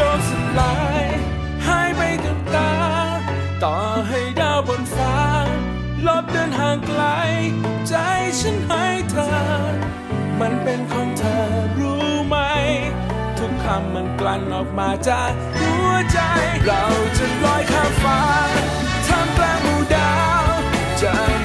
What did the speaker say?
โยกสลายหายไปกับตา ต่อให้ดาวบนฟ้า ลบเดินห่างไกล ใจฉันให้เธอ มันเป็นของเธอรู้ไหม ทุกคำมันกลั่นออกมาจากหัวใจ เราจะลอยข้ามฟ้าท่ามกลางหมู่ดาวจะ